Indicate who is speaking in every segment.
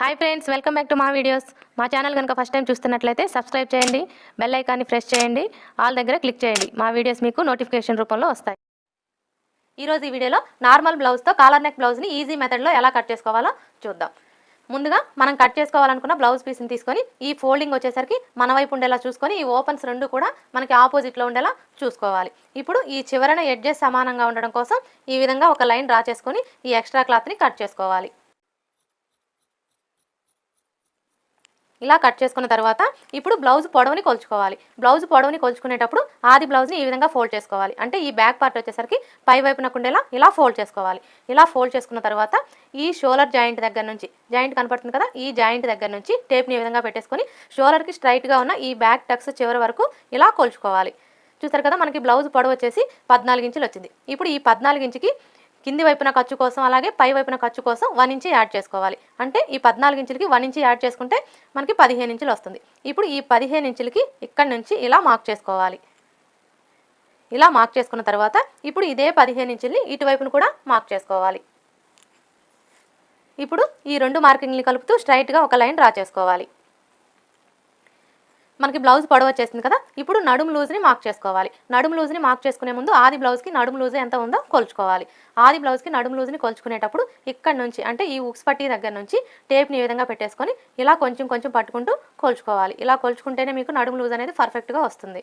Speaker 1: Hi friends welcome back to మా videos మా channel కనుక ఫస్ట్ టైం చూస్తున్నట్లయితే సబ్స్క్రైబ్ చేయండి బెల్ ఐకాన్ని ప్రెస్ చేయండి ఆల్ దగ్గర క్లిక్ చేయండి. మా వీడియోస్ మీకు నోటిఫికేషన్ రూపంలో వస్తాయి. ఈరోజు ఈ వీడియోలో నార్మల్ బ్లౌజ్తో కాలర్ నెక్ బ్లౌజ్ని ఈజీ మెథడ్లో ఎలా కట్ చేసుకోవాలో చూద్దాం. ముందుగా మనం కట్ చేసుకోవాలనుకున్న బ్లౌజ్ పీస్ని తీసుకొని ఈ ఫోల్డింగ్ వచ్చేసరికి మన వైపు ఉండేలా చూసుకొని ఈ ఓపెన్స్ రెండు కూడా మనకి ఆపోజిట్లో ఉండేలా చూసుకోవాలి. ఇప్పుడు ఈ చివరన ఎడ్జెస్ సమానంగా ఉండడం కోసం ఈ విధంగా ఒక లైన్ డ్రా చేసుకొని ఈ ఎక్స్ట్రా క్లాత్ని కట్ చేసుకోవాలి. ఇలా కట్ చేసుకున్న తర్వాత ఇప్పుడు బ్లౌజ్ పొడవుని కొలుచుకోవాలి. బ్లౌజ్ పొడవుని కొలుచుకునేటప్పుడు ఆది బ్లౌజ్ని ఈ విధంగా ఫోల్డ్ చేసుకోవాలి. అంటే ఈ బ్యాక్ పార్ట్ వచ్చేసరికి పై వైపున ఉండేలా ఇలా ఫోల్డ్ చేసుకోవాలి. ఇలా ఫోల్డ్ చేసుకున్న తర్వాత ఈ షోలర్ జాయింట్ దగ్గర నుంచి జాయింట్ కనపడుతుంది కదా? ఈ జాయింట్ దగ్గర నుంచి టేప్ని ఈ విధంగా పెట్టేసుకొని షోలర్కి స్ట్రైట్గా ఉన్న ఈ బ్యాక్ టక్స్ చివరి వరకు ఇలా కొలుచుకోవాలి. చూసారు కదా? మనకి బ్లౌజ్ పొడవు వచ్చేసి పద్నాలుగు ఇంచులు వచ్చింది. ఇప్పుడు ఈ పద్నాలుగు ఇంచుకి కింది వైపున ఖర్చు కోసం అలాగే పై వైపున ఖర్చు కోసం వన్ ఇంచి యాడ్ చేసుకోవాలి. అంటే ఈ పద్నాలుగు ఇంచులకి వన్ ఇంచి యాడ్ చేసుకుంటే మనకి పదిహేను ఇంచులు వస్తుంది. ఇప్పుడు ఈ పదిహేను ఇంచులకి ఇక్కడి నుంచి ఇలా మార్క్ చేసుకోవాలి. ఇలా మార్క్ చేసుకున్న తర్వాత ఇప్పుడు ఇదే పదిహేను ఇంచుల్ని ఇటువైపును కూడా మార్క్ చేసుకోవాలి. ఇప్పుడు ఈ రెండు మార్కింగ్ని కలుపుతూ స్ట్రైట్గా ఒక లైన్ డ్రా చేసుకోవాలి. మనకి బ్లౌజ్ పొడవ వచ్చేసింది కదా ఇప్పుడు నడుము లూజ్ని మార్క్ చేసుకోవాలి. నడుము లూజ్ని మార్క్ చేసుకునే ముందు ఆది బ్లౌజ్కి నడుము లూజ్ ఎంత ఉందో కొలుచుకోవాలి. ఆది బ్లౌజ్కి నడుము లూజ్ని కొలుచుకునేటప్పుడు ఇక్కడ నుంచి అంటే ఈ ఉక్స్ పట్టి దగ్గర నుంచి టేప్ని ఈ విధంగా పెట్టేసుకొని ఇలా కొంచెం కొంచెం పట్టుకుంటూ కొలుచుకోవాలి. ఇలా కొలుచుకుంటేనే మీకు నడుము లూజ్ అనేది పర్ఫెక్ట్గా వస్తుంది.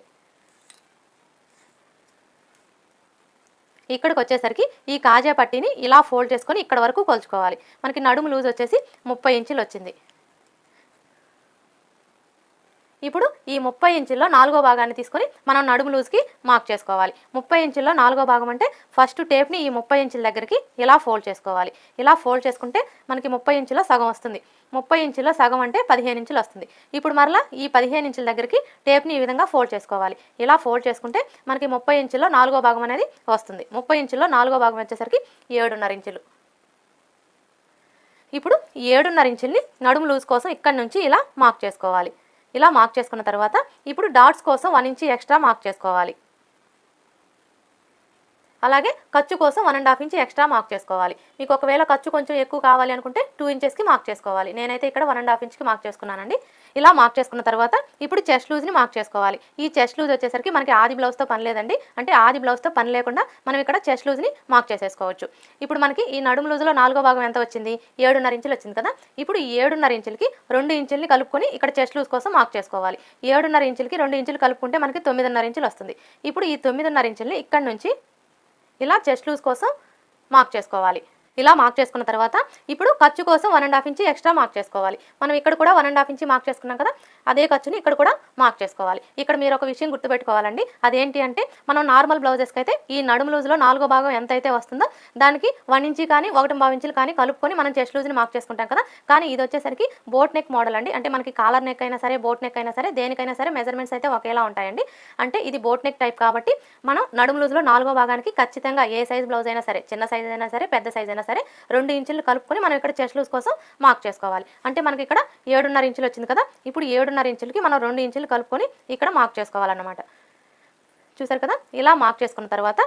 Speaker 1: ఇక్కడికి వచ్చేసరికి ఈ కాజా పట్టీని ఇలా ఫోల్డ్ చేసుకొని ఇక్కడ వరకు కొలుచుకోవాలి. మనకి నడుము లూజ్ వచ్చేసి ముప్పై ఇంచులు వచ్చింది. ఇప్పుడు ఈ ముప్పై ఇంచుల్లో నాలుగో భాగాన్ని తీసుకొని మనం నడుము లూజ్కి మార్క్ చేసుకోవాలి. ముప్పై ఇంచుల్లో నాలుగో భాగం అంటే ఫస్ట్ టేప్ని ఈ ముప్పై ఇంచుల దగ్గరికి ఇలా ఫోల్డ్ చేసుకోవాలి. ఇలా ఫోల్డ్ చేసుకుంటే మనకి ముప్పై ఇంచులో సగం వస్తుంది. ముప్పై ఇంచులో సగం అంటే పదిహేను ఇంచులు వస్తుంది. ఇప్పుడు మరలా ఈ పదిహేను ఇంచుల దగ్గరికి టేప్ని ఈ విధంగా ఫోల్డ్ చేసుకోవాలి. ఇలా ఫోల్డ్ చేసుకుంటే మనకి ముప్పై ఇంచుల్లో నాలుగో భాగం అనేది వస్తుంది. ముప్పై ఇంచుల్లో నాలుగో భాగం వచ్చేసరికి ఏడున్నర ఇంచులు. ఇప్పుడు ఈ ఏడున్నర ఇంచుల్ని నడుము లూజ్ కోసం ఇక్కడ నుంచి ఇలా మార్క్ చేసుకోవాలి. ఇలా మార్క్ చేసుకున్న తర్వాత ఇప్పుడు డాట్స్ కోసం వన్ ఇంచి ఎక్స్ట్రా మార్క్ చేసుకోవాలి. అలాగే ఖర్చు కోసం one and half inch extra mark చేసుకోవాలి. మీకు ఒకవేళ ఖర్చు కొంచెం ఎక్కువ కావాలి అనుకుంటే టూ ఇంచెస్కి మార్క్ చేసుకోవాలి. నేనైతే ఇక్కడ వన్ అండ్ హాఫ్ ఇంచ్కి మార్క్ చేసుకున్నానండి. ఇలా మార్క్ చేసుకున్న తర్వాత ఇప్పుడు చెస్ట్ లూజ్ని మార్క్ చేసుకోవాలి. ఈ చెస్ట్ లూజ్ వచ్చేసరికి మనకి ఆది బ్లౌజ్తో పని లేదండి. అంటే ఆది బ్లౌజ్తో పని లేకుండా మనం ఇక్కడ చెస్ట్ లూజ్ని మార్క్ చేసేసుకోవచ్చు. ఇప్పుడు మనకి ఈ నడుము లూజ్లో నాలుగో భాగం ఎంత వచ్చింది? ఏడున్నర ఇంచులు వచ్చింది కదా? ఇప్పుడు ఈ ఏడున్నర ఇంచులకి రెండు ఇంచుల్ని కలుపుకొని ఇక్కడ చెస్ట్ లూజ్ కోసం మార్క్ చేసుకోవాలి. ఏడున్నర ఇంచులకి రెండు ఇంచులు కలుపుకుంటే మనకి తొమ్మిదిన్నర ఇంచులు వస్తుంది. ఇప్పుడు ఈ తొమ్మిదిన్నర ఇంచుల్ని ఇక్కడ నుంచి ఇలా చెస్ట్ లూజ్ కోసం మార్క్ చేసుకోవాలి. ఇలా మార్క్ చేసుకున్న తర్వాత ఇప్పుడు ఖర్చు కోసం one and half inch extra mark చేసుకోవాలి. మనం ఇక్కడ కూడా one and half inch mark చేసుకున్నాం కదా అదే ఖర్చుని ఇక్కడ కూడా మార్క్ చేసుకోవాలి. ఇక్కడ మీరు ఒక విషయం గుర్తుపెట్టుకోవాలండి. అదేంటి అంటే మనం నార్మల్ బ్లౌజెస్కి అయితే ఈ నడుము లూజ్లో నాలుగో భాగం ఎంత అయితే వస్తుందో దానికి వన్ ఇంచి కానీ ఒకటి పావు ఇంచులు కానీ కలుపుకొని మనం చెస్ట్ లూజ్ని మార్క్ చేసుకుంటాం కదా. కానీ ఇది వచ్చేసరికి బోట్ నెక్ మోడల్ అండి. అంటే మనకి కాలర్ నెక్ అయినా సరే బోట్ నెక్ అయినా సరే దేనికైనా సరే మెజర్మెంట్స్ అయితే ఒకేలా ఉంటాయండి. అంటే ఇది బోట్ నెక్ టైప్ కాబట్టి మనం నడుము లూజ్లో నాలుగో భాగానికి ఖచ్చితంగా ఏ సైజ్ బ్లౌజ్ అయినా సరే చిన్న సైజ్ అయినా సరే పెద్ద సైజ్ అయినా సరే రెండు ఇంచులు కలుపుకొని మనం ఇక్కడ చెస్ట్ లూజ్ కోసం మార్క్ చేసుకోవాలి. అంటే మనకి ఇక్కడ ఏడున్నర ఇంచులు వచ్చింది కదా ఇప్పుడు ఏడున్నర ఇంచులకి మనం రెండు ఇంచులు కలుపుకొని ఇక్కడ మార్క్ చేసుకోవాలన్నమాట. చూసారు కదా ఇలా మార్క్ చేసుకున్న తర్వాత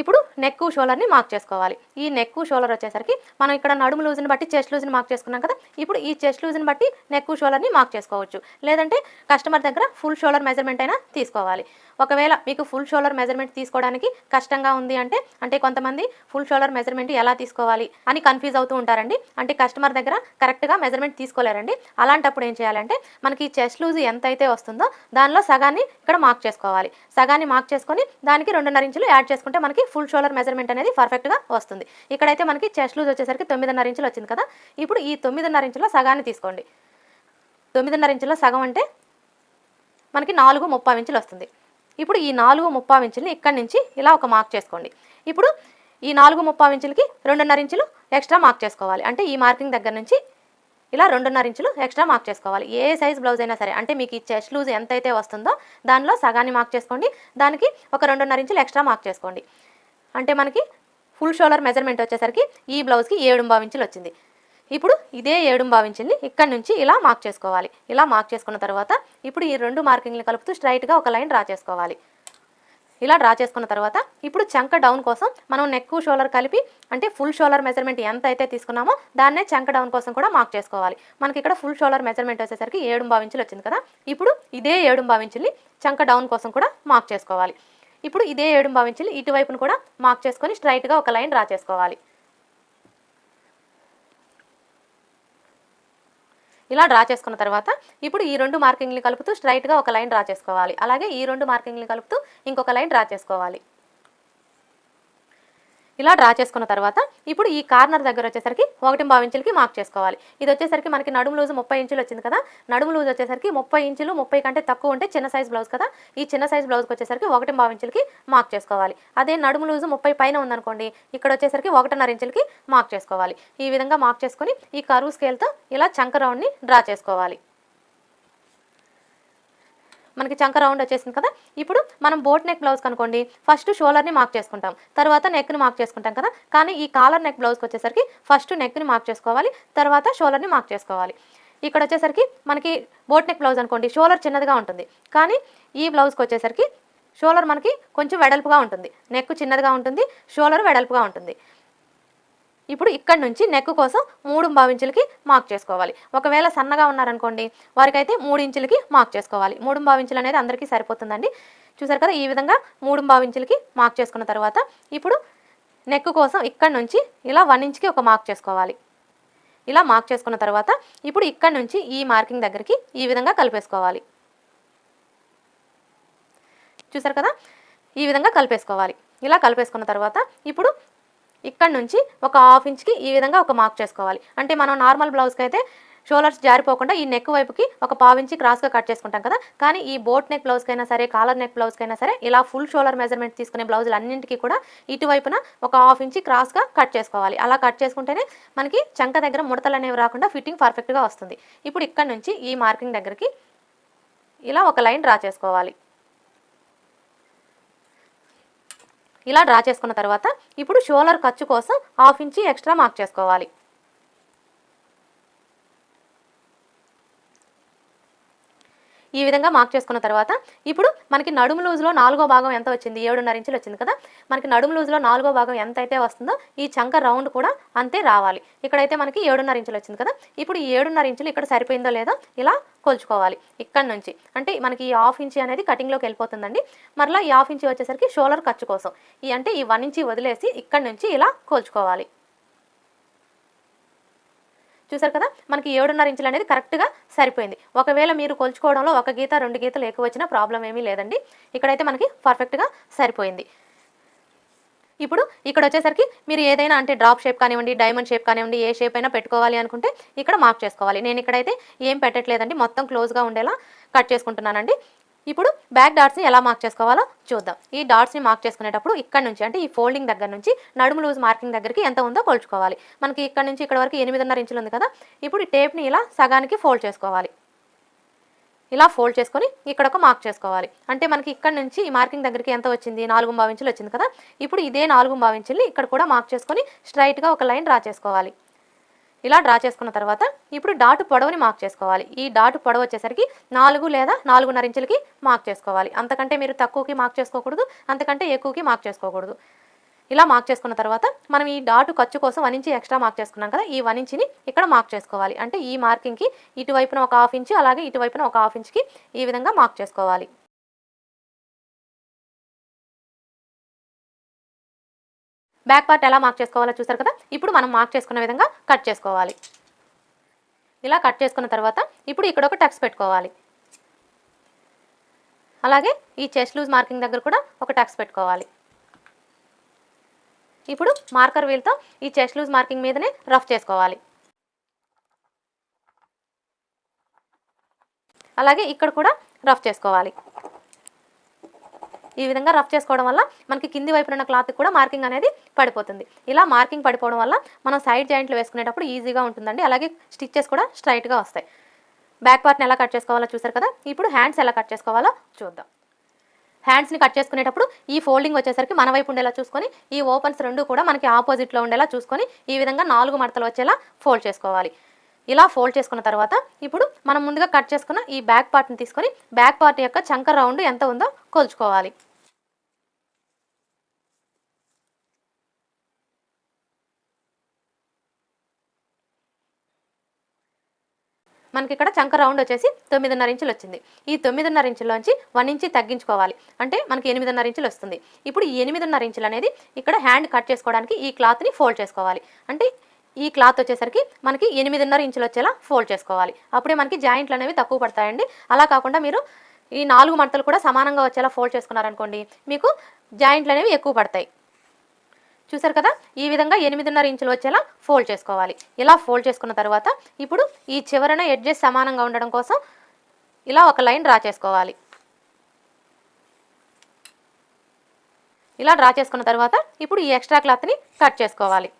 Speaker 1: ఇప్పుడు నెక్ షోలర్ని మార్క్ చేసుకోవాలి. ఈ నెక్ షోలర్ వచ్చేసరికి మనం ఇక్కడ నడుము లూజ్ని బట్టి చెస్ట్ లూజ్ని మార్క్ చేసుకున్నాం కదా ఇప్పుడు ఈ చెస్ట్ లూజ్ని బట్టి నెక్ షోలర్ని మార్క్ చేసుకోవచ్చు. లేదంటే కస్టమర్ దగ్గర ఫుల్ షోలర్ మెజర్మెంట్ అయినా తీసుకోవాలి. ఒకవేళ మీకు ఫుల్ షోలర్ మెజర్మెంట్ తీసుకోవడానికి కష్టంగా ఉంది అంటే అంటే కొంతమంది ఫుల్ షోలర్ మెజర్మెంట్ ఎలా తీసుకోవాలి అని కన్ఫ్యూజ్ అవుతూ ఉంటారండి. అంటే కస్టమర్ దగ్గర కరెక్ట్గా మెజర్మెంట్ తీసుకోలేరండి. అలాంటప్పుడు ఏం చేయాలంటే మనకి చెస్ట్ లూజ్ ఎంత అయితే వస్తుందో దానిలో సగాన్ని ఇక్కడ మార్క్ చేసుకోవాలి. సగాన్ని మార్క్ చేసుకొని దానికి రెండున్నర ఇంచులు యాడ్ చేసుకుంటే మనకి ఫుల్ షోల్డర్ మెజర్మెంట్ అనేది పర్ఫెక్ట్గా వస్తుంది. ఇక్కడైతే మనకి చెస్ట్ లూజ్ వచ్చేసరికి తొమ్మిదిన్నర ఇంచులు వచ్చింది కదా. ఇప్పుడు ఈ తొమ్మిదిన్నర ఇంచుల సగాన్ని తీసుకోండి. తొమ్మిదిన్నర ఇంచుల సగం అంటే మనకి నాలుగు ముప్పై ఇంచులు వస్తుంది. ఇప్పుడు ఈ నాలుగు ముప్పై ఇంచుల్ని ఇక్కడి నుంచి ఇలా ఒక మార్క్ చేసుకోండి. ఇప్పుడు ఈ నాలుగు ముప్పై ఇంచులకి రెండున్నర ఇంచులు ఎక్స్ట్రా మార్క్ చేసుకోవాలి. అంటే ఈ మార్కింగ్ దగ్గర నుంచి ఇలా రెండున్నర ఇంచులు ఎక్స్ట్రా మార్క్ చేసుకోవాలి. ఏ సైజ్ బ్లౌజ్ అయినా సరే అంటే మీకు ఈ చెస్ట్ లూజ్ ఎంతైతే వస్తుందో దానిలో సగాన్ని మార్క్ చేసుకోండి. దానికి ఒక రెండున్నర ఇంచులు ఎక్స్ట్రా మార్క్ చేసుకోండి. అంటే మనకి ఫుల్ షోల్డర్ మెజర్మెంట్ వచ్చేసరికి ఈ బ్లౌజ్కి ఏడు ఇంచులు వచ్చింది. ఇప్పుడు ఇదే ఏడు భావించింది. ఇక్కడ నుంచి ఇలా మార్క్ చేసుకోవాలి. ఇలా మార్క్ చేసుకున్న తర్వాత ఇప్పుడు ఈ రెండు మార్కింగ్లు కలుపుతూ స్ట్రైట్గా ఒక లైన్ డ్రా చేసుకోవాలి. ఇలా డ్రా చేసుకున్న తర్వాత ఇప్పుడు చంక డౌన్ కోసం మనం నెక్ షోలర్ కలిపి అంటే ఫుల్ షోలర్ మెజర్మెంట్ ఎంత అయితే తీసుకున్నామో దాన్నే చంక డౌన్ కోసం కూడా మార్క్ చేసుకోవాలి. మనకి ఇక్కడ ఫుల్ షోలర్ మెజర్మెంట్ వచ్చేసరికి ఏడు భావించులు వచ్చింది కదా. ఇప్పుడు ఇదే ఏడు భావించుల్ని చంక డౌన్ కోసం కూడా మార్క్ చేసుకోవాలి. ఇప్పుడు ఇదే ఏడు భావించులు ఇటువైపును కూడా మార్క్ చేసుకొని స్ట్రైట్గా ఒక లైన్ డ్రా చేసుకోవాలి. ఇలా డ్రా చేసుకున్న తర్వాత ఇప్పుడు ఈ రెండు మార్కింగ్లు కలుపుతూ స్ట్రైట్గా ఒక లైన్ డ్రా చేసుకోవాలి. అలాగే ఈ రెండు మార్కింగ్లు కలుపుతూ ఇంకొక లైన్ డ్రా చేసుకోవాలి. ఇలా డ్రా చేసుకున్న తర్వాత ఇప్పుడు ఈ కార్నర్ దగ్గర వచ్చేసరికి ఒకటి బావి ఇంచులకి మార్క్ చేసుకోవాలి. ఇది వచ్చేసరికి మనకి నడుము లూజు ముప్పై ఇంచులు వచ్చింది కదా. నడుము లూజ్ వచ్చేసరికి ముప్పై ఇంచులు ముప్పై కంటే తక్కువ ఉంటే చిన్న సైజ్ బ్లౌజ్ కదా. ఈ చిన్న సైజ్ బ్లౌజ్కి వచ్చేసరికి ఒకటి బావి ఇంచులకి మార్క్ చేసుకోవాలి. అదే నడుము లూజు ముప్పై పైన ఉందనుకోండి ఇక్కడ వచ్చేసరికి ఒకటిన్నర ఇంచులకి మార్క్ చేసుకోవాలి. ఈ విధంగా మార్క్ చేసుకొని ఈ కరువు స్కేల్తో ఇలా చంక రౌండ్ని డ్రా చేసుకోవాలి. మనకి చంక రౌండ్ వచ్చేసింది కదా? ఇప్పుడు మనం బోట్ నెక్ బ్లౌజ్ కనుకోండి. ఫస్ట్ షోలర్ని మార్క్ చేసుకుంటాం. తర్వాత నెక్ని మార్క్ చేసుకుంటాం కదా? కానీ ఈ కాలర్ నెక్ బ్లౌజ్కి వచ్చేసరికి ఫస్ట్ నెక్ని మార్క్ చేసుకోవాలి. తర్వాత షోలర్ని మార్క్ చేసుకోవాలి. ఇక్కడ వచ్చేసరికి మనకి బోట్ నెక్ బ్లౌజ్ అనుకోండి. షోలర్ చిన్నదిగా ఉంటుంది. కానీ ఈ బ్లౌజ్కి వచ్చేసరికి షోలర్ మనకి కొంచెం వెడల్పుగా ఉంటుంది. నెక్ చిన్నదిగా ఉంటుంది. షోలర్ వెడల్పుగా ఉంటుంది. ఇప్పుడు ఇక్కడ నుంచి నెక్ కోసం మూడు ఇంచులకి మార్క్ చేసుకోవాలి. ఒకవేళ సన్నగా ఉన్నారనుకోండి వారికైతే మూడు ఇంచులకి మార్క్ చేసుకోవాలి. మూడు ఇంచులు అనేది అందరికీ సరిపోతుందండి. చూసారు కదా ఈ విధంగా మూడు ఇంచులకి మార్క్ చేసుకున్న తర్వాత ఇప్పుడు నెక్ కోసం ఇక్కడ నుంచి ఇలా వన్ ఇంచ్కి ఒక మార్క్ చేసుకోవాలి. ఇలా మార్క్ చేసుకున్న తర్వాత ఇప్పుడు ఇక్కడ నుంచి ఈ మార్కింగ్ దగ్గరికి ఈ విధంగా కలిపేసుకోవాలి. చూసారు కదా ఈ విధంగా కలిపేసుకోవాలి. ఇలా కలిపేసుకున్న తర్వాత ఇప్పుడు ఇక్కడ నుంచి ఒక హాఫ్ ఇంచ్కి ఈ విధంగా ఒక మార్క్ చేసుకోవాలి. అంటే మనం నార్మల్ బ్లౌజ్కి అయితే షోలర్స్ జారిపోకుండా ఈ నెక్ వైపుకి ఒక పావు ఇంచి క్రాస్గా కట్ చేసుకుంటాం కదా. కానీ ఈ బోట్ నెక్ బ్లౌజ్కైనా సరే కాలర్ నెక్ బ్లౌజ్కైనా సరే ఇలా ఫుల్ షోలర్ మెజర్మెంట్ తీసుకునే బ్లౌజులు అన్నింటికి కూడా ఇటువైపున ఒక హాఫ్ ఇంచి క్రాస్గా కట్ చేసుకోవాలి. అలా కట్ చేసుకుంటేనే మనకి చంక దగ్గర ముడతలు అనేవి రాకుండా ఫిట్టింగ్ పర్ఫెక్ట్గా వస్తుంది. ఇప్పుడు ఇక్కడ నుంచి ఈ మార్కింగ్ దగ్గరికి ఇలా ఒక లైన్ డ్రా చేసుకోవాలి. ఇలా డ్రా చేసుకున్న తర్వాత ఇప్పుడు షోలర్ ఖర్చు కోసం హాఫ్ ఇంచి ఎక్స్ట్రా మార్క్ చేసుకోవాలి. ఈ విధంగా మార్క్ చేసుకున్న తర్వాత ఇప్పుడు మనకి నడుము లూజ్లో నాలుగో భాగం ఎంత వచ్చింది? ఏడున్నర ఇంచులు వచ్చింది కదా? మనకి నడుము లూజ్లో నాలుగో భాగం ఎంత అయితే వస్తుందో ఈ చంక రౌండ్ కూడా అంతే రావాలి. ఇక్కడైతే మనకి ఏడున్నర ఇంచులు వచ్చింది కదా? ఇప్పుడు ఈ ఏడున్నర ఇంచులు ఇక్కడ సరిపోయిందో లేదో ఇలా కొలుచుకోవాలి. ఇక్కడ నుంచి. అంటే మనకి ఈ హాఫ్ ఇంచి అనేది కటింగ్లోకి వెళ్ళిపోతుందండి. మరలా ఈ హాఫ్ ఇంచి వచ్చేసరికి షోలర్ ఖర్చు కోసం. ఈ అంటే ఈ వన్ ఇంచి వదిలేసి ఇక్కడ నుంచి ఇలా కోల్చుకోవాలి. చూసారు కదా? మనకి ఏడున్నర ఇంచులు అనేది కరెక్ట్గా సరిపోయింది. ఒకవేళ మీరు కొలుచుకోవడంలో ఒక గీత రెండు గీతలు ఎక్కువ వచ్చినా ప్రాబ్లం ఏమీ లేదండి. ఇక్కడైతే మనకి పర్ఫెక్ట్గా సరిపోయింది. ఇప్పుడు ఇక్కడ వచ్చేసరికి మీరు ఏదైనా అంటే డ్రాప్ షేప్ కానివ్వండి డైమండ్ షేప్ కానివ్వండి ఏ షేప్ అయినా పెట్టుకోవాలి అనుకుంటే ఇక్కడ మార్క్ చేసుకోవాలి. నేను ఇక్కడైతే ఏం పెట్టట్లేదండి. మొత్తం క్లోజ్గా ఉండేలా కట్ చేసుకుంటున్నానండి. ఇప్పుడు బ్యాక్ డాట్స్ని ఎలా మార్క్ చేసుకోవాలో చూద్దాం. ఈ డాట్స్ని మార్క్ చేసుకునేటప్పుడు ఇక్కడ నుంచి అంటే ఈ ఫోల్డింగ్ దగ్గర నుంచి నడుము లూజ్ మార్కింగ్ దగ్గరికి ఎంత ఉందో కొలుచుకోవాలి. మనకి ఇక్కడ నుంచి ఇక్కడ వరకు ఎనిమిదిన్నర ఇంచులు ఉంది కదా ఇప్పుడు ఈ టేప్ని ఇలా సగానికి ఫోల్డ్ చేసుకోవాలి. ఇలా ఫోల్డ్ చేసుకొని ఇక్కడ ఒక మార్క్ చేసుకోవాలి. అంటే మనకి ఇక్కడ నుంచి ఈ మార్కింగ్ దగ్గరికి ఎంత వచ్చింది? నాలుగు భావించులు వచ్చింది కదా ఇప్పుడు ఇదే నాలుగు భావించుల్ని ఇక్కడ కూడా మార్క్ చేసుకొని స్ట్రైట్గా ఒక లైన్ డ్రా చేసుకోవాలి. ఇలా డ్రా చేసుకున్న తర్వాత ఇప్పుడు డాటు పొడవుని మార్క్ చేసుకోవాలి. ఈ డాటు పొడవు వచ్చేసరికి నాలుగు లేదా నాలుగున్నర ఇంచులకి మార్క్ చేసుకోవాలి. అంతకంటే మీరు తక్కువకి మార్క్ చేసుకోకూడదు అంతకంటే ఎక్కువకి మార్క్ చేసుకోకూడదు. ఇలా మార్క్ చేసుకున్న తర్వాత మనం ఈ డాటు ఖర్చు కోసం వన్ ఇంచి ఎక్స్ట్రా మార్క్ చేసుకున్నాం కదా ఈ వన్ ఇంచిని ఇక్కడ మార్క్ చేసుకోవాలి. అంటే ఈ మార్కింగ్కి ఇటువైపున ఒక హాఫ్ ఇంచు అలాగే ఇటువైపున ఒక హాఫ్ ఇంచ్కి ఈ విధంగా మార్క్ చేసుకోవాలి. బ్యాక్ పార్ట్ ఎలా మార్క్ చేసుకోవాలో చూసారు కదా? ఇప్పుడు మనం మార్క్ చేసుకున్న విధంగా కట్ చేసుకోవాలి. ఇలా కట్ చేసుకున్న తర్వాత ఇప్పుడు ఇక్కడ ఒక టక్స్ పెట్టుకోవాలి. అలాగే ఈ చెస్ట్ లూజ్ మార్కింగ్ దగ్గర కూడా ఒక టక్స్ పెట్టుకోవాలి. ఇప్పుడు మార్కర్ వీల్తో ఈ చెస్ట్ లూజ్ మార్కింగ్ మీదనే రఫ్ చేసుకోవాలి. అలాగే ఇక్కడ కూడా రఫ్ చేసుకోవాలి. ఈ విధంగా రఫ్ చేసుకోవడం వల్ల మనకి కింది వైపున ఉన్న క్లాత్ కూడా మార్కింగ్ అనేది పడిపోతుంది. ఇలా మార్కింగ్ పడిపోవడం వల్ల మనం సైడ్ జాయింట్లు వేసుకునేటప్పుడు ఈజీగా ఉంటుందండి. అలాగే స్టిచ్చెస్ కూడా స్ట్రైట్గా వస్తాయి. బ్యాక్ పార్ట్ని ఎలా కట్ చేసుకోవాలో చూసారు కదా? ఇప్పుడు హ్యాండ్స్ ఎలా కట్ చేసుకోవాలో చూద్దాం. హ్యాండ్స్ని కట్ చేసుకునేటప్పుడు ఈ ఫోల్డింగ్ వచ్చేసరికి మన వైపు ఉండేలా చూసుకొని ఈ ఓపెన్స్ రెండు కూడా మనకి ఆపోజిట్లో ఉండేలా చూసుకొని ఈ విధంగా నాలుగు మడతలు వచ్చేలా ఫోల్డ్ చేసుకోవాలి. ఇలా ఫోల్డ్ చేసుకున్న తర్వాత ఇప్పుడు మనం ముందుగా కట్ చేసుకున్న ఈ బ్యాక్ పార్ట్ని తీసుకొని బ్యాక్ పార్ట్ యొక్క చంక రౌండ్ ఎంత ఉందో కొలుచుకోవాలి. మనకి ఇక్కడ చంక రౌండ్ వచ్చేసి తొమ్మిదిన్నర ఇంచులు వచ్చింది. ఈ తొమ్మిదిన్నర ఇంచులోంచి వన్ ఇంచి తగ్గించుకోవాలి. అంటే మనకి ఎనిమిదిన్నర ఇంచులు వస్తుంది. ఇప్పుడు ఈ ఎనిమిదిన్నర ఇంచులు అనేది ఇక్కడ హ్యాండ్ కట్ చేసుకోవడానికి ఈ క్లాత్ని ఫోల్డ్ చేసుకోవాలి. అంటే ఈ క్లాత్ వచ్చేసరికి మనకి ఎనిమిదిన్నర ఇంచులు వచ్చేలా ఫోల్డ్ చేసుకోవాలి. అప్పుడే మనకి జాయింట్లు అనేవి తక్కువ పడతాయండి. అలా కాకుండా మీరు ఈ నాలుగు మడతలు కూడా సమానంగా వచ్చేలా ఫోల్డ్ చేసుకున్నారనుకోండి మీకు జాయింట్లు అనేవి ఎక్కువ పడతాయి. చూసారు కదా? ఈ విధంగా ఎనిమిదిన్నర ఇంచులు వచ్చేలా ఫోల్డ్ చేసుకోవాలి. ఇలా ఫోల్డ్ చేసుకున్న తర్వాత ఇప్పుడు ఈ చివరన ఎడ్జెస్ సమానంగా ఉండడం కోసం ఇలా ఒక లైన్ డ్రా చేసుకోవాలి. ఇలా డ్రా చేసుకున్న తర్వాత ఇప్పుడు ఈ ఎక్స్ట్రా క్లాత్ని కట్ చేసుకోవాలి.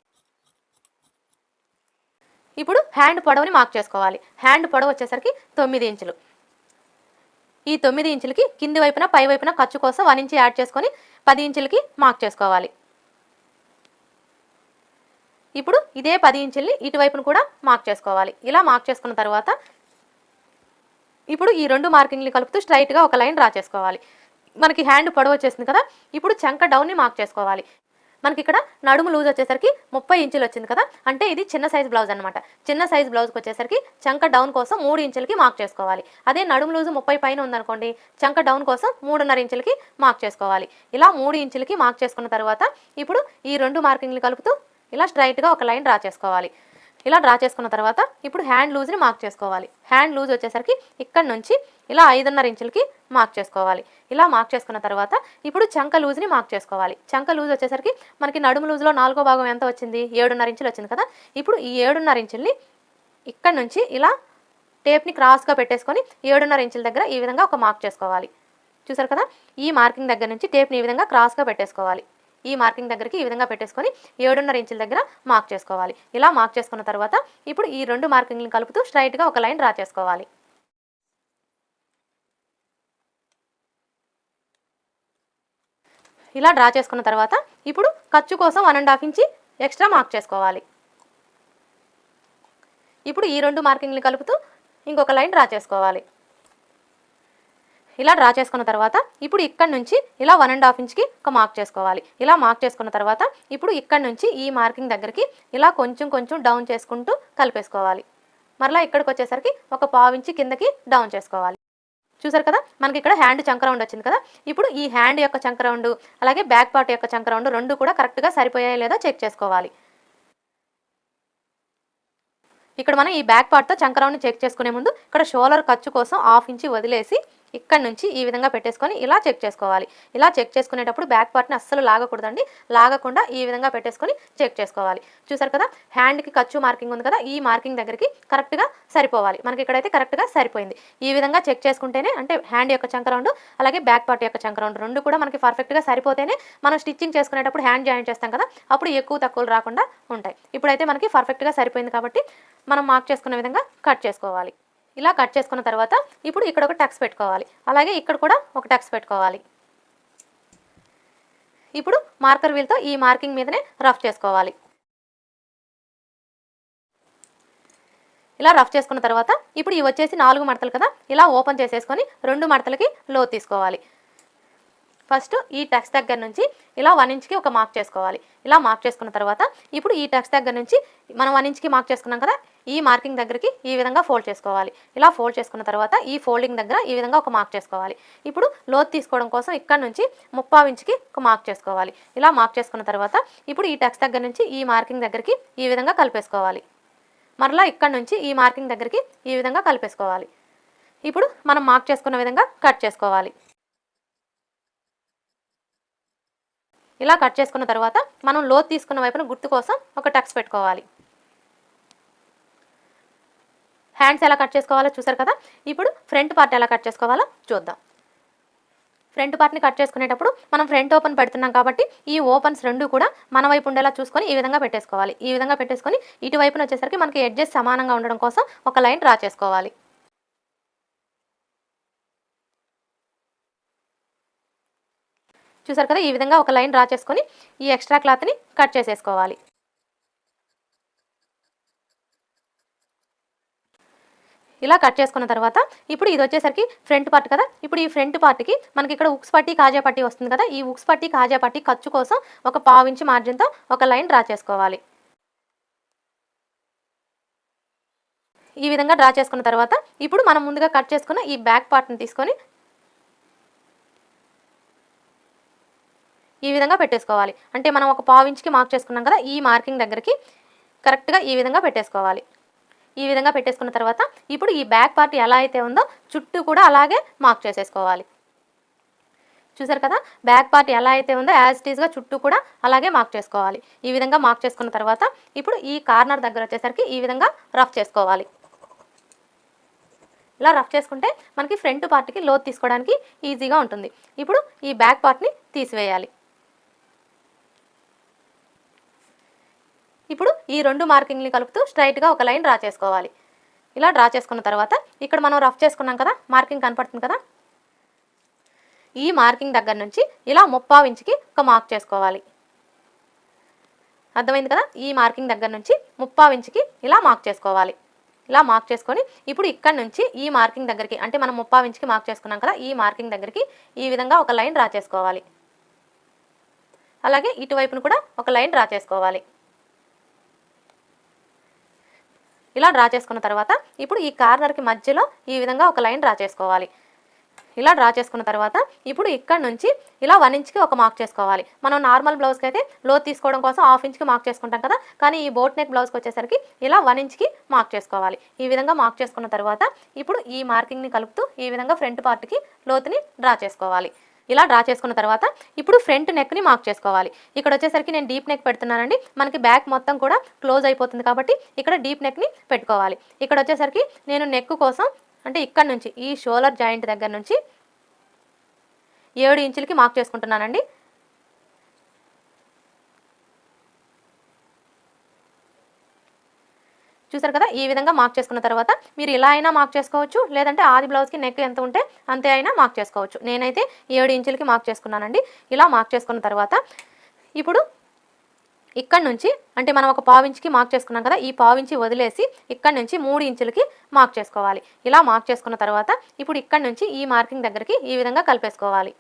Speaker 1: ఇప్పుడు హ్యాండ్ పొడవుని మార్క్ చేసుకోవాలి. హ్యాండ్ పొడవు వచ్చేసరికి తొమ్మిది ఇంచులు. ఈ తొమ్మిది ఇంచులకి కింది వైపున పై వైపున ఖర్చు కోసం వన్ ఇంచు యాడ్ చేసుకొని పది ఇంచులకి మార్క్ చేసుకోవాలి. ఇప్పుడు ఇదే పది ఇంచుల్ని ఇటువైపును కూడా మార్క్ చేసుకోవాలి. ఇలా మార్క్ చేసుకున్న తర్వాత ఇప్పుడు ఈ రెండు మార్కింగ్ని కలుపుతూ స్ట్రైట్గా ఒక లైన్ డ్రా చేసుకోవాలి. మనకి హ్యాండ్ పొడవు వచ్చేసింది కదా ఇప్పుడు చంక డౌన్ని మార్క్ చేసుకోవాలి. మనకి ఇక్కడ నడుము లూజ్ వచ్చేసరికి ముప్పై ఇంచులు వచ్చింది కదా? అంటే ఇది చిన్న సైజ్ బ్లౌజ్ అనమాట చిన్న సైజ్ బ్లౌజ్కి వచ్చేసరికి చంక డౌన్ కోసం మూడు ఇంచులకి మార్క్ చేసుకోవాలి. అదే నడుము లూజు ముప్పై పైన ఉందనుకోండి చంక డౌన్ కోసం మూడున్నర ఇంచులకి మార్క్ చేసుకోవాలి. ఇలా మూడు ఇంచులకి మార్క్ చేసుకున్న తర్వాత ఇప్పుడు ఈ రెండు మార్కింగ్లు కలుపుతూ ఇలా స్ట్రైట్గా ఒక లైన్ డ్రా చేసుకోవాలి. ఇలా డ్రా చేసుకున్న తర్వాత ఇప్పుడు హ్యాండ్ లూజ్ని మార్క్ చేసుకోవాలి. హ్యాండ్ లూజ్ వచ్చేసరికి ఇక్కడ నుంచి ఇలా ఐదున్నర ఇంచులకి మార్క్ చేసుకోవాలి. ఇలా మార్క్ చేసుకున్న తర్వాత ఇప్పుడు చంక లూజ్ని మార్క్ చేసుకోవాలి. చంక లూజ్ వచ్చేసరికి మనకి నడుము లూజ్లో నాలుగో భాగం ఎంత వచ్చింది? ఏడున్నర ఇంచులు వచ్చింది కదా? ఇప్పుడు ఈ ఏడున్నర ఇంచుల్ని ఇక్కడ నుంచి ఇలా టేప్ని క్రాస్గా పెట్టేసుకొని ఏడున్నర ఇంచుల దగ్గర ఈ విధంగా ఒక మార్క్ చేసుకోవాలి. చూసారు కదా? ఈ మార్కింగ్ దగ్గర నుంచి టేప్ని ఈ విధంగా క్రాస్గా పెట్టేసుకోవాలి. ఈ మార్కింగ్ దగ్గరికి ఈ విధంగా పెట్టేసుకొని ఏడున్నర ఇంచుల దగ్గర మార్క్ చేసుకోవాలి. ఇలా మార్క్ చేసుకున్న తర్వాత ఇప్పుడు ఈ రెండు మార్కింగ్ని కలుపుతూ స్ట్రైట్గా ఒక లైన్ డ్రా చేసుకోవాలి. ఇలా డ్రా చేసుకున్న తర్వాత ఇప్పుడు ఖర్చు కోసం one and half inch extra mark చేసుకోవాలి. ఇప్పుడు ఈ రెండు మార్కింగ్లు కలుపుతూ ఇంకొక లైన్ డ్రా చేసుకోవాలి. ఇలా డ్రా చేసుకున్న తర్వాత ఇప్పుడు ఇక్కడ నుంచి ఇలా వన్ అండ్ హాఫ్ ఇంచ్కి ఒక మార్క్ చేసుకోవాలి. ఇలా మార్క్ చేసుకున్న తర్వాత ఇప్పుడు ఇక్కడ నుంచి ఈ మార్కింగ్ దగ్గరికి ఇలా కొంచెం కొంచెం డౌన్ చేసుకుంటూ కలిపేసుకోవాలి. మరలా ఇక్కడికి వచ్చేసరికి ఒక పావు ఇంచి కిందకి డౌన్ చేసుకోవాలి. చూసారు కదా? మనకి ఇక్కడ హ్యాండ్ చంక రౌండ్ వచ్చింది కదా? ఇప్పుడు ఈ హ్యాండ్ యొక్క చంకరౌండ్ అలాగే బ్యాక్ పార్ట్ యొక్క చంక్రౌండ్ రెండు కూడా కరెక్ట్గా సరిపోయాయో లేదా చెక్ చేసుకోవాలి. ఇక్కడ మనం ఈ బ్యాక్ పార్ట్తో చంకరౌండ్ని చెక్ చేసుకునే ముందు ఇక్కడ షోలర్ ఖర్చు కోసం హాఫ్ ఇంచి వదిలేసి ఇక్కడ నుంచి ఈ విధంగా పెట్టేసుకొని ఇలా చెక్ చేసుకోవాలి. ఇలా చెక్ చేసుకునేటప్పుడు బ్యాక్ పార్ట్ని అస్సలు లాగకూడదండి. లాగకుండా ఈ విధంగా పెట్టేసుకొని చెక్ చేసుకోవాలి. చూసారు కదా? హ్యాండ్కి ఖర్చు మార్కింగ్ ఉంది కదా? ఈ మార్కింగ్ దగ్గరికి కరెక్ట్గా సరిపోవాలి. మనకి ఇక్కడైతే కరెక్ట్గా సరిపోయింది. ఈ విధంగా చెక్ చేసుకుంటేనే అంటే హ్యాండ్ యొక్క చంకరౌండ్ అలాగే బ్యాక్ పార్ట్ యొక్క చంకరౌండ్ రెండు కూడా మనకి పర్ఫెక్ట్గా సరిపోతేనే మనం స్టిచ్చింగ్ చేసుకునేటప్పుడు హ్యాండ్ జాయిన్ చేస్తాం కదా? అప్పుడు ఎక్కువ తక్కువలు రాకుండా ఉంటాయి. ఇప్పుడైతే మనకి పర్ఫెక్ట్గా సరిపోయింది కాబట్టి మనం మార్క్ చేసుకునే విధంగా కట్ చేసుకోవాలి. ఇలా కట్ చేసుకున్న తర్వాత ఇప్పుడు ఇక్కడ ఒక టక్స్ పెట్టుకోవాలి. అలాగే ఇక్కడ కూడా ఒక టక్స్ పెట్టుకోవాలి. ఇప్పుడు మార్కర్ వీల్తో ఈ మార్కింగ్ మీదనే రఫ్ చేసుకోవాలి. ఇలా రఫ్ చేసుకున్న తర్వాత ఇప్పుడు ఇవి వచ్చేసి నాలుగు మడతలు కదా? ఇలా ఓపెన్ చేసేసుకొని రెండు మడతలకి లో తీసుకోవాలి. ఫస్ట్ ఈ టక్స్ దగ్గర నుంచి ఇలా వన్ ఇంచ్కి ఒక మార్క్ చేసుకోవాలి. ఇలా మార్క్ చేసుకున్న తర్వాత ఇప్పుడు ఈ టక్స్ దగ్గర నుంచి మనం వన్ ఇంచ్కి మార్క్ చేసుకున్నాం కదా? ఈ మార్కింగ్ దగ్గరికి ఈ విధంగా ఫోల్డ్ చేసుకోవాలి. ఇలా ఫోల్డ్ చేసుకున్న తర్వాత ఈ ఫోల్డింగ్ దగ్గర ఈ విధంగా ఒక మార్క్ చేసుకోవాలి. ఇప్పుడు లోత్ తీసుకోవడం కోసం ఇక్కడ నుంచి ముప్పావు ఇంచ్కి ఒక మార్క్ చేసుకోవాలి. ఇలా మార్క్ చేసుకున్న తర్వాత ఇప్పుడు ఈ టెక్స్ దగ్గర నుంచి ఈ మార్కింగ్ దగ్గరికి ఈ విధంగా కలిపేసుకోవాలి. మరలా ఇక్కడ నుంచి ఈ మార్కింగ్ దగ్గరికి ఈ విధంగా కలిపేసుకోవాలి. ఇప్పుడు మనం మార్క్ చేసుకున్న విధంగా కట్ చేసుకోవాలి. ఇలా కట్ చేసుకున్న తర్వాత మనం లోత్ తీసుకున్న వైపున గుర్తు కోసం ఒక టక్స్ పెట్టుకోవాలి. హ్యాండ్స్ ఎలా కట్ చేసుకోవాలో చూసారు కదా? ఇప్పుడు ఫ్రంట్ పార్ట్ ఎలా కట్ చేసుకోవాలో చూద్దాం. ఫ్రంట్ పార్ట్ని కట్ చేసుకునేటప్పుడు మనం ఫ్రంట్ ఓపెన్ పెడుతున్నాం కాబట్టి ఈ ఓపెన్స్ రెండు కూడా మన వైపు ఉండేలా చూసుకొని ఈ విధంగా పెట్టేసుకోవాలి. ఈ విధంగా పెట్టేసుకొని ఇటువైపున వచ్చేసరికి మనకి ఎడ్జెస్ సమానంగా ఉండడం కోసం ఒక లైన్ డ్రా చేసుకోవాలి. చూసారు కదా? ఈ విధంగా ఒక లైన్ డ్రా చేసుకొని ఈ ఎక్స్ట్రా క్లాత్ని కట్ చేసేసుకోవాలి. ఇలా కట్ చేసుకున్న తర్వాత ఇప్పుడు ఇది వచ్చేసరికి ఫ్రంట్ పార్ట్ కదా. ఇప్పుడు ఈ ఫ్రంట్ పార్ట్కి మనకి ఇక్కడ ఉక్స్ పట్టి కాజా పట్టి వస్తుంది కదా. ఈ ఉక్స్ పట్టి కాజా పట్టి ఖర్చు కోసం ఒక పావు మార్జిన్తో ఒక లైన్ డ్రా చేసుకోవాలి. ఈ విధంగా డ్రా చేసుకున్న తర్వాత ఇప్పుడు మనం ముందుగా కట్ చేసుకున్న ఈ బ్యాక్ పార్ట్ని తీసుకొని ఈ విధంగా పెట్టేసుకోవాలి. అంటే మనం ఒక పావు ఇంచుకి మార్క్ చేసుకున్నాం కదా ఈ మార్కింగ్ దగ్గరికి కరెక్ట్గా ఈ విధంగా పెట్టేసుకోవాలి. ఈ విధంగా పెట్టేసుకున్న తర్వాత ఇప్పుడు ఈ బ్యాక్ పార్ట్ ఎలా అయితే ఉందో చుట్టూ కూడా అలాగే మార్క్ చేసేసుకోవాలి. చూసారు కదా? బ్యాక్ పార్ట్ ఎలా అయితే ఉందో యాజ్ ఇట్ చుట్టూ కూడా అలాగే మార్క్ చేసుకోవాలి. ఈ విధంగా మార్క్ చేసుకున్న తర్వాత ఇప్పుడు ఈ కార్నర్ దగ్గర వచ్చేసరికి ఈ విధంగా రఫ్ చేసుకోవాలి. ఇలా రఫ్ చేసుకుంటే మనకి ఫ్రంట్ పార్ట్కి లోతు తీసుకోవడానికి ఈజీగా ఉంటుంది. ఇప్పుడు ఈ బ్యాక్ పార్ట్ని తీసివేయాలి. ఇప్పుడు ఈ రెండు మార్కింగ్ని కలుపుతూ స్ట్రైట్గా ఒక లైన్ డ్రా చేసుకోవాలి. ఇలా డ్రా చేసుకున్న తర్వాత ఇక్కడ మనం రఫ్ చేసుకున్నాం కదా మార్కింగ్ కనపడుతుంది కదా? ఈ మార్కింగ్ దగ్గర నుంచి ఇలా ముప్పావు ఇంచుకి ఒక మార్క్ చేసుకోవాలి. అర్థమైంది కదా? ఈ మార్కింగ్ దగ్గర నుంచి ముప్పావు ఇంచుకి ఇలా మార్క్ చేసుకోవాలి. ఇలా మార్క్ చేసుకొని ఇప్పుడు ఇక్కడ నుంచి ఈ మార్కింగ్ దగ్గరికి అంటే మనం ముప్పావు ఇంచుకి మార్క్ చేసుకున్నాం కదా ఈ మార్కింగ్ దగ్గరికి ఈ విధంగా ఒక లైన్ డ్రా చేసుకోవాలి. అలాగే ఇటువైపును కూడా ఒక లైన్ డ్రా చేసుకోవాలి. ఇలా డ్రా చేసుకున్న తర్వాత ఇప్పుడు ఈ కార్నర్కి మధ్యలో ఈ విధంగా ఒక లైన్ డ్రా చేసుకోవాలి. ఇలా డ్రా చేసుకున్న తర్వాత ఇప్పుడు ఇక్కడ నుంచి ఇలా వన్ ఇంచ్కి ఒక మార్క్ చేసుకోవాలి. మనం నార్మల్ బ్లౌజ్కి అయితే లో తీసుకోవడం కోసం హాఫ్ ఇంచ్కి మార్క్ చేసుకుంటాం కదా కానీ ఈ బోట్ నెక్ బ్లౌజ్కి వచ్చేసరికి ఇలా వన్ ఇంచ్కి మార్క్ చేసుకోవాలి. ఈ విధంగా మార్క్ చేసుకున్న తర్వాత ఇప్పుడు ఈ మార్కింగ్ని కలుపుతూ ఈ విధంగా ఫ్రంట్ పార్ట్కి లోతుని డ్రా చేసుకోవాలి. ఇలా డ్రా చేసుకున్న తర్వాత ఇప్పుడు ఫ్రంట్ నెక్ని మార్క్ చేసుకోవాలి. ఇక్కడ వచ్చేసరికి నేను డీప్ నెక్ పెడుతున్నానండి. మనకి బ్యాక్ మొత్తం కూడా క్లోజ్ అయిపోతుంది కాబట్టి ఇక్కడ డీప్ నెక్ని పెట్టుకోవాలి. ఇక్కడ వచ్చేసరికి నేను నెక్ కోసం అంటే ఇక్కడ నుంచి ఈ షోలర్ జాయింట్ దగ్గర నుంచి ఏడు ఇంచులకి మార్క్ చేసుకుంటున్నానండి. చూసారు కదా? ఈ విధంగా మార్క్ చేసుకున్న తర్వాత మీరు ఇలా అయినా మార్క్ చేసుకోవచ్చు. లేదంటే ఆది బ్లౌజ్కి నెక్ ఎంత ఉంటే అంతే అయినా మార్క్ చేసుకోవచ్చు. నేనైతే ఏడు ఇంచులకి మార్క్ చేసుకున్నానండి. ఇలా మార్క్ చేసుకున్న తర్వాత ఇప్పుడు ఇక్కడ నుంచి అంటే మనం ఒక పావించికి మార్క్ చేసుకున్నాం కదా? ఈ పావించి వదిలేసి ఇక్కడ నుంచి మూడు ఇంచులకి మార్క్ చేసుకోవాలి. ఇలా మార్క్ చేసుకున్న తర్వాత ఇప్పుడు ఇక్కడ నుంచి ఈ మార్కింగ్ దగ్గరికి ఈ విధంగా కలిపేసుకోవాలి.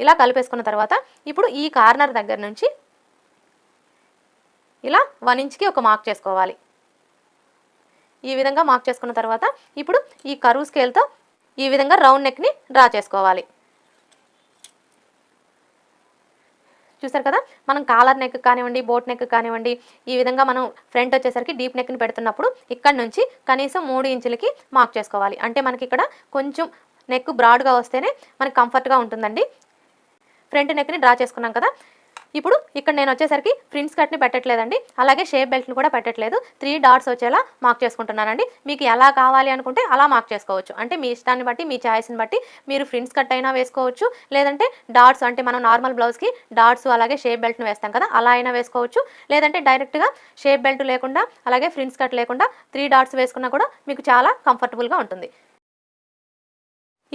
Speaker 1: ఇలా కలిపేసుకున్న తర్వాత ఇప్పుడు ఈ కార్నర్ దగ్గర నుంచి ఇలా వన్ ఇంచ్కి ఒక మార్క్ చేసుకోవాలి. ఈ విధంగా మార్క్ చేసుకున్న తర్వాత ఇప్పుడు ఈ కరువు స్కేల్తో ఈ విధంగా రౌండ్ నెక్ని డ్రా చేసుకోవాలి. చూసారు కదా? మనం కాలర్ నెక్ కానివ్వండి బోట్ నెక్ కానివ్వండి ఈ విధంగా మనం ఫ్రంట్ వచ్చేసరికి డీప్ నెక్ని పెడుతున్నప్పుడు ఇక్కడ నుంచి కనీసం మూడు ఇంచులకి మార్క్ చేసుకోవాలి. అంటే మనకి ఇక్కడ కొంచెం నెక్ బ్రాడ్గా వస్తేనే మనకి కంఫర్ట్గా ఉంటుందండి. ఫ్రంట్ నెక్ని డ్రా చేసుకున్నాం కదా? ఇప్పుడు ఇక్కడ నేను వచ్చేసరికి ఫ్రింట్స్ కట్ని పెట్టట్లేదండి. అలాగే షేప్ బెల్ట్ని కూడా పెట్టట్లేదు. త్రీ డాట్స్ వచ్చేలా మార్క్ చేసుకుంటున్నానండి. మీకు ఎలా కావాలి అనుకుంటే అలా మార్క్ చేసుకోవచ్చు. అంటే మీ ఇష్టాన్ని బట్టి మీ ఛాయిస్ని బట్టి మీరు ఫ్రింట్స్ కట్ అయినా వేసుకోవచ్చు. లేదంటే డాట్స్ అంటే మనం నార్మల్ బ్లౌజ్కి డాట్స్ అలాగే షేప్ బెల్ట్ని వేస్తాం కదా అలా అయినా వేసుకోవచ్చు. లేదంటే డైరెక్ట్గా షేప్ బెల్ట్ లేకుండా అలాగే ఫ్రిన్స్ కట్ లేకుండా త్రీ డాట్స్ వేసుకున్నా కూడా మీకు చాలా కంఫర్టబుల్గా ఉంటుంది.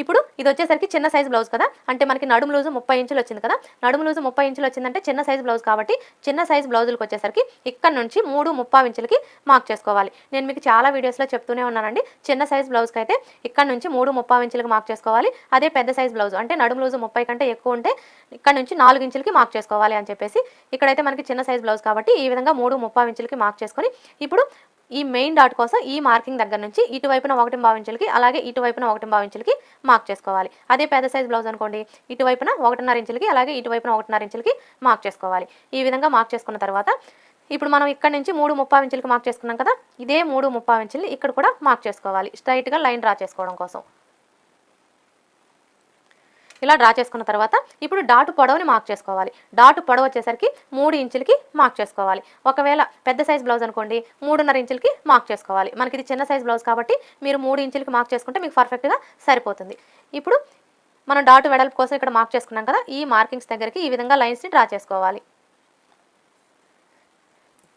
Speaker 1: ఇప్పుడు ఇది వచ్చేసరికి చిన్న సైజ్ బ్లౌజ్ కదా. అంటే మనకి నడుము లూజు ముప్పై ఇంచులు వచ్చింది కదా. నడుము లూజు ముప్పై ఇంచులు వచ్చిందంటే చిన్న సైజ్ బ్లౌజ్ కాబట్టి చిన్న సైజ్ బ్లౌజులకు వచ్చేసరికి ఇక్కడ నుంచి మూడు ముప్పై ఇంచులకి మార్క్ చేసుకోవాలి. నేను మీకు చాలా వీడియోస్లో చెప్తూనే ఉన్నానండి. చిన్న సైజ్ బ్లౌజ్కి అయితే ఇక్కడ నుంచి మూడు ముప్పై ఇంచులకి మార్క్ చేసుకోవాలి. అదే పెద్ద సైజ్ బ్లౌజ్ అంటే నడుము లూజు ముప్పై కంటే ఎక్కువ ఉంటే ఇక్కడ నుంచి నాలుగు ఇంచులకి మార్క్ చేసుకోవాలి అని చెప్పేసి ఇక్కడైతే మనకి చిన్న సైజ్ బ్లౌజ్ కాబట్టి ఈ విధంగా మూడు ముప్పై ఇంచులకి మార్క్ చేసుకొని ఇప్పుడు ఈ మెయిన్ డాట్ కోసం ఈ మార్కింగ్ దగ్గర నుంచి ఇటువైపున ఒకటి భావించులకి అలాగే ఇటువైపున ఒకటి భావించులకి మార్క్ చేసుకోవాలి. అదే పెద్ద సైజ్ బ్లౌజ్ అనుకోండి ఇటువైపున ఒకటిన్నర ఇంచులకి అలాగే ఇటువైపున ఒకటిన్నర ఇంచులకి మార్క్ చేసుకోవాలి. ఈ విధంగా మార్క్ చేసుకున్న తర్వాత ఇప్పుడు మనం ఇక్కడ నుంచి మూడు ముప్పై ఇంచులకి మార్క్ చేసుకున్నాం కదా ఇదే మూడు ముప్పై ఇంచులు ఇక్కడ కూడా మార్క్ చేసుకోవాలి. స్ట్రైట్గా లైన్ డ్రా చేసుకోవడం కోసం. ఇలా డ్రా చేసుకున్న తర్వాత ఇప్పుడు డాటు పొడవుని మార్క్ చేసుకోవాలి. డాటు పొడవు వచ్చేసరికి మూడు ఇంచులకి మార్క్ చేసుకోవాలి. ఒకవేళ పెద్ద సైజ్ బ్లౌజ్ అనుకోండి మూడున్నర ఇంచులకి మార్క్ చేసుకోవాలి. మనకి ఇది చిన్న సైజ్ బ్లౌజ్ కాబట్టి మీరు మూడు ఇంచులకి మార్క్ చేసుకుంటే మీకు పర్ఫెక్ట్గా సరిపోతుంది. ఇప్పుడు మనం డాటు వెడల్పు కోసం ఇక్కడ మార్క్ చేసుకున్నాం కదా ఈ మార్కింగ్స్ దగ్గరికి ఈ విధంగా లైన్స్ని డ్రా చేసుకోవాలి.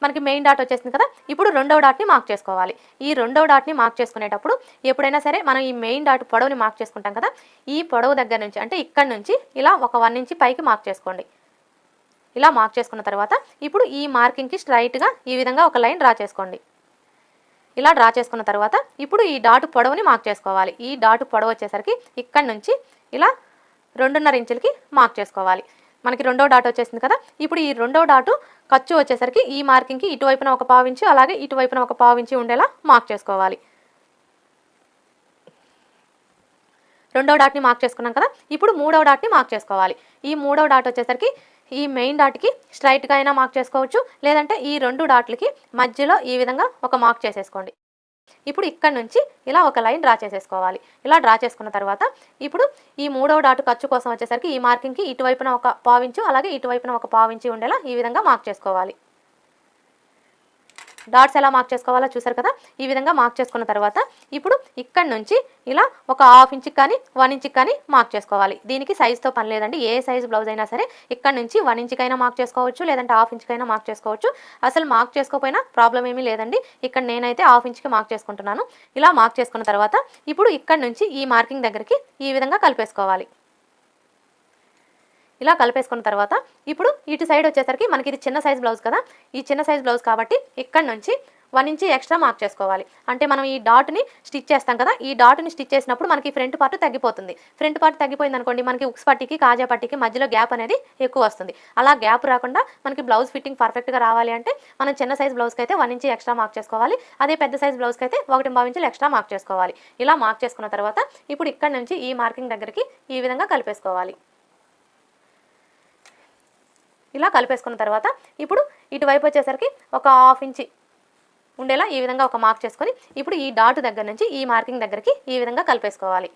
Speaker 1: మనకి మెయిన్ డాట్ వచ్చేసింది కదా ఇప్పుడు రెండవ డాట్ని మార్క్ చేసుకోవాలి. ఈ రెండవ డాట్ని మార్క్ చేసుకునేటప్పుడు ఎప్పుడైనా సరే మనం ఈ మెయిన్ డాట్ పొడవుని మార్క్ చేసుకుంటాం కదా ఈ పొడవు దగ్గర నుంచి అంటే ఇక్కడ నుంచి ఇలా ఒక వన్ ఇంచి పైకి మార్క్ చేసుకోండి. ఇలా మార్క్ చేసుకున్న తర్వాత ఇప్పుడు ఈ మార్కింగ్కి స్ట్రైట్గా ఈ విధంగా ఒక లైన్ డ్రా చేసుకోండి. ఇలా డ్రా చేసుకున్న తర్వాత ఇప్పుడు ఈ డాటు పొడవుని మార్క్ చేసుకోవాలి. ఈ డాటు పొడవు వచ్చేసరికి ఇక్కడ నుంచి ఇలా రెండున్నర ఇంచులకి మార్క్ చేసుకోవాలి. మనకి రెండో డాట్ వచ్చేసింది కదా? ఇప్పుడు ఈ రెండో డాటు ఖర్చు వచ్చేసరికి ఈ మార్కింగ్కి ఇటువైపున ఒక పావించి అలాగే ఇటువైపున ఒక పావించి ఉండేలా మార్క్ చేసుకోవాలి. రెండో డాట్ని మార్క్ చేసుకున్నాం కదా? ఇప్పుడు మూడవ డాట్ని మార్క్ చేసుకోవాలి. ఈ మూడవ డాట్ వచ్చేసరికి ఈ మెయిన్ డాట్కి స్ట్రైట్గా అయినా మార్క్ చేసుకోవచ్చు లేదంటే ఈ రెండు డాట్లకి మధ్యలో ఈ విధంగా ఒక మార్క్ చేసేసుకోండి. ఇప్పుడు ఇక్కడ నుంచి ఇలా ఒక లైన్ డ్రా చేసేసుకోవాలి. ఇలా డ్రా చేసుకున్న తర్వాత ఇప్పుడు ఈ మూడవ డాటు ఖర్చు కోసం వచ్చేసరికి ఈ మార్కింగ్కి ఇటువైపున ఒక పావించు అలాగే ఇటువైపున ఒక పావించి ఉండేలా ఈ విధంగా మార్క్ చేసుకోవాలి. డాట్స్ ఎలా మార్క్ చేసుకోవాలో చూసారు కదా? ఈ విధంగా మార్క్ చేసుకున్న తర్వాత ఇప్పుడు ఇక్కడ నుంచి ఇలా ఒక హాఫ్ ఇంచ్కి కానీ వన్ ఇంచ్కి కానీ మార్క్ చేసుకోవాలి. దీనికి సైజుతో పని లేదండి. ఏ సైజ్ బ్లౌజ్ అయినా సరే ఇక్కడ నుంచి వన్ ఇంచ్కైనా మార్క్ చేసుకోవచ్చు లేదంటే హాఫ్ ఇంచ్కైనా మార్క్ చేసుకోవచ్చు. అసలు మార్క్ చేసుకోకపోయినా ప్రాబ్లం ఏమీ లేదండి. ఇక్కడ నేనైతే హాఫ్ ఇంచ్కి మార్క్ చేసుకుంటున్నాను. ఇలా మార్క్ చేసుకున్న తర్వాత ఇప్పుడు ఇక్కడ నుంచి ఈ మార్కింగ్ దగ్గరికి ఈ విధంగా కలిపేసుకోవాలి. ఇలా కలిపేసుకున్న తర్వాత ఇప్పుడు ఇటు సైడ్ వచ్చేసరికి మనకి ఇది చిన్న సైజ్ బ్లౌజ్ కదా. ఈ చిన్న సైజ్ బ్లౌజ్ కాబట్టి ఇక్కడ నుంచి వన్ ఇంచి ఎక్స్ట్రా మార్క్ చేసుకోవాలి. అంటే మనం ఈ డాట్ని స్టిచ్ చేస్తాం కదా. ఈ డాట్ని స్టిచ్ చేసినప్పుడు మనకి ఫ్రంట్ పార్ట్ తగ్గిపోతుంది. ఫ్రంట్ పార్ట్ తగ్గిపోయింది అనుకోండి మనకి ఉక్స్ పట్టికి కాజా పట్టికి మధ్యలో గ్యాప్ అనేది ఎక్కువ వస్తుంది. అలా గ్యాప్ రాకుండా మనకి బ్లౌజ్ ఫిట్టింగ్ పర్ఫెక్ట్గా రావాలి అంటే మనం చిన్న సైజ్ బ్లౌజ్కి అయితే వన్ ఇంచి ఎక్స్ట్రా మార్క్ చేసుకోవాలి. అదే పెద్ద సైజ్ బ్లౌజ్కి అయితే ఒకటి పావు ఇంచులు ఎక్స్ట్రా మార్క్ చేసుకోవాలి. ఇలా మార్క్ చేసుకున్న తర్వాత ఇప్పుడు ఇక్కడ నుంచి ఈ మార్కింగ్ దగ్గరికి ఈ విధంగా కలిపేసుకోవాలి. ఇలా కలిపేసుకున్న తర్వాత ఇప్పుడు ఇటువైపు వచ్చేసరికి ఒక హాఫ్ ఇంచి ఉండేలా ఈ విధంగా ఒక మార్క్ చేసుకొని ఇప్పుడు ఈ డాట్ దగ్గర నుంచి ఈ మార్కింగ్ దగ్గరికి ఈ విధంగా కలిపేసుకోవాలి.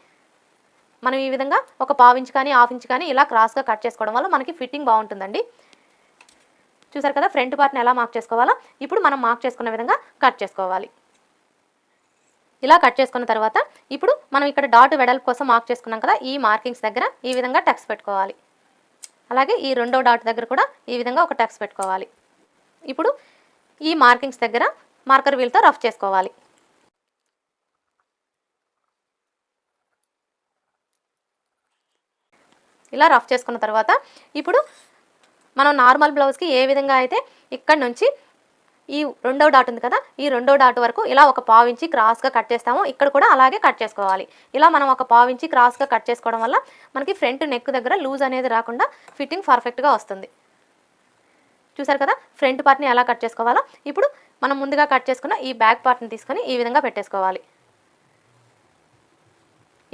Speaker 1: మనం ఈ విధంగా ఒక పావు కానీ హాఫ్ ఇంచ్ కానీ ఇలా క్రాస్గా కట్ చేసుకోవడం వల్ల మనకి ఫిట్టింగ్ బాగుంటుందండి. చూసారు కదా ఫ్రంట్ పార్ట్ని ఎలా మార్క్ చేసుకోవాలో? ఇప్పుడు మనం మార్క్ చేసుకున్న విధంగా కట్ చేసుకోవాలి. ఇలా కట్ చేసుకున్న తర్వాత ఇప్పుడు మనం ఇక్కడ డాట్ వెడల్పు కోసం మార్క్ చేసుకున్నాం కదా ఈ మార్కింగ్స్ దగ్గర ఈ విధంగా టక్స్ పెట్టుకోవాలి. అలాగే ఈ రెండో డాట్ దగ్గర కూడా ఈ విధంగా ఒక టక్స్ పెట్టుకోవాలి. ఇప్పుడు ఈ మార్కింగ్స్ దగ్గర మార్కర్ వీల్తో రఫ్ చేసుకోవాలి. ఇలా రఫ్ చేసుకున్న తర్వాత ఇప్పుడు మనం నార్మల్ బ్లౌజ్కి ఏ విధంగా అయితే ఇక్కడ నుంచి ఈ రెండో డాట్ ఉంది కదా ఈ రెండో డాట్ వరకు ఇలా ఒక పావించి క్రాస్గా కట్ చేస్తాము. ఇక్కడ కూడా అలాగే కట్ చేసుకోవాలి. ఇలా మనం ఒక పావించి క్రాస్గా కట్ చేసుకోవడం వల్ల మనకి ఫ్రంట్ నెక్ దగ్గర లూజ్ అనేది రాకుండా ఫిట్టింగ్ పర్ఫెక్ట్గా వస్తుంది. చూసారు కదా ఫ్రంట్ పార్ట్ని ఎలా కట్ చేసుకోవాలో? ఇప్పుడు మనం ముందుగా కట్ చేసుకున్న ఈ బ్యాక్ పార్ట్ని తీసుకొని ఈ విధంగా పెట్టేసుకోవాలి.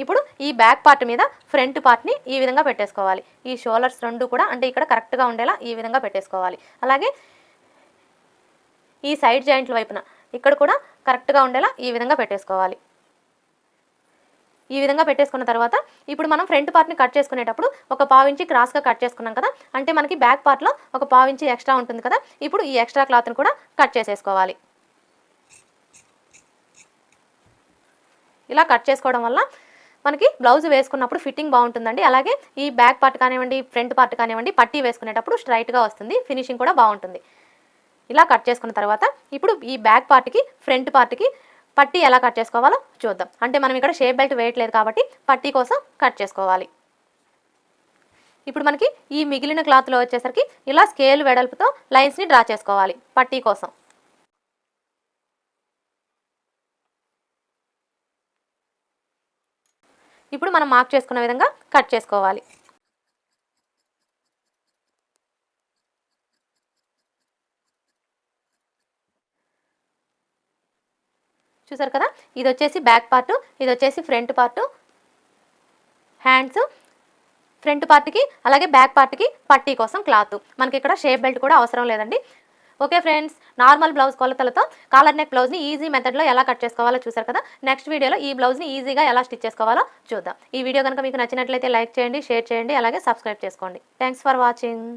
Speaker 1: ఇప్పుడు ఈ బ్యాక్ పార్ట్ మీద ఫ్రంట్ పార్ట్ని ఈ విధంగా పెట్టేసుకోవాలి. ఈ షోల్డర్స్ రెండు కూడా అంటే ఇక్కడ కరెక్ట్గా ఉండేలా ఈ విధంగా పెట్టేసుకోవాలి. అలాగే ఈ సైడ్ జాయింట్ల వైపున ఇక్కడ కూడా కరెక్ట్గా ఉండేలా ఈ విధంగా పెట్టేసుకోవాలి. ఈ విధంగా పెట్టేసుకున్న తర్వాత ఇప్పుడు మనం ఫ్రంట్ పార్ట్ని కట్ చేసుకునేటప్పుడు ఒక పావించి క్రాస్గా కట్ చేసుకున్నాం కదా అంటే మనకి బ్యాక్ పార్ట్లో ఒక పావించి ఎక్స్ట్రా ఉంటుంది కదా ఇప్పుడు ఈ ఎక్స్ట్రా క్లాత్ని కూడా కట్ చేసేసుకోవాలి. ఇలా కట్ చేసుకోవడం వల్ల మనకి బ్లౌజ్ వేసుకున్నప్పుడు ఫిట్టింగ్ బాగుంటుందండి. అలాగే ఈ బ్యాక్ పార్ట్ కానివ్వండి ఫ్రంట్ పార్ట్ కానివ్వండి పట్టీ వేసుకునేటప్పుడు స్ట్రైట్గా వస్తుంది ఫినిషింగ్ కూడా బాగుంటుంది. ఇలా కట్ చేసుకున్న తర్వాత ఇప్పుడు ఈ బ్యాక్ పార్ట్కి ఫ్రంట్ పార్ట్కి పట్టీ ఎలా కట్ చేసుకోవాలో చూద్దాం. అంటే మనం ఇక్కడ షేప్ బెల్ట్ వేయట్లేదు కాబట్టి పట్టీ కోసం కట్ చేసుకోవాలి. ఇప్పుడు మనకి ఈ మిగిలిన క్లాత్లో వచ్చేసరికి ఇలా స్కేల్ వెడల్పుతో లైన్స్ని డ్రా చేసుకోవాలి పట్టీ కోసం. ఇప్పుడు మనం మార్క్ చేసుకున్న విధంగా కట్ చేసుకోవాలి. చూసారు కదా? ఇది వచ్చేసి బ్యాక్ పార్ట్ ఇది వచ్చేసి ఫ్రంట్ పార్ట్. హ్యాండ్స్ ఫ్రంట్ పార్ట్కి అలాగే బ్యాక్ పార్ట్కి పట్టీ కోసం క్లాత్. మనకి ఇక్కడ షేప్ బెల్ట్ కూడా అవసరం లేదండి. ఓకే ఫ్రెండ్స్ నార్మల్ బ్లౌజ్ కొలతలతో కాలర్ నెక్ బ్లౌజ్ని ఈజీ మెథడ్లో ఎలా కట్ చేసుకోవాలో చూసారు కదా? నెక్స్ట్ వీడియోలో ఈ బ్లౌజ్ని ఈజీగా ఎలా స్టిచ్ చేసుకోవాలో చూద్దాం. ఈ వీడియో కనుక మీకు నచ్చినట్లయితే లైక్ చేయండి షేర్ చేయండి అలాగే సబ్స్క్రైబ్ చేసుకోండి. Thanks for watching.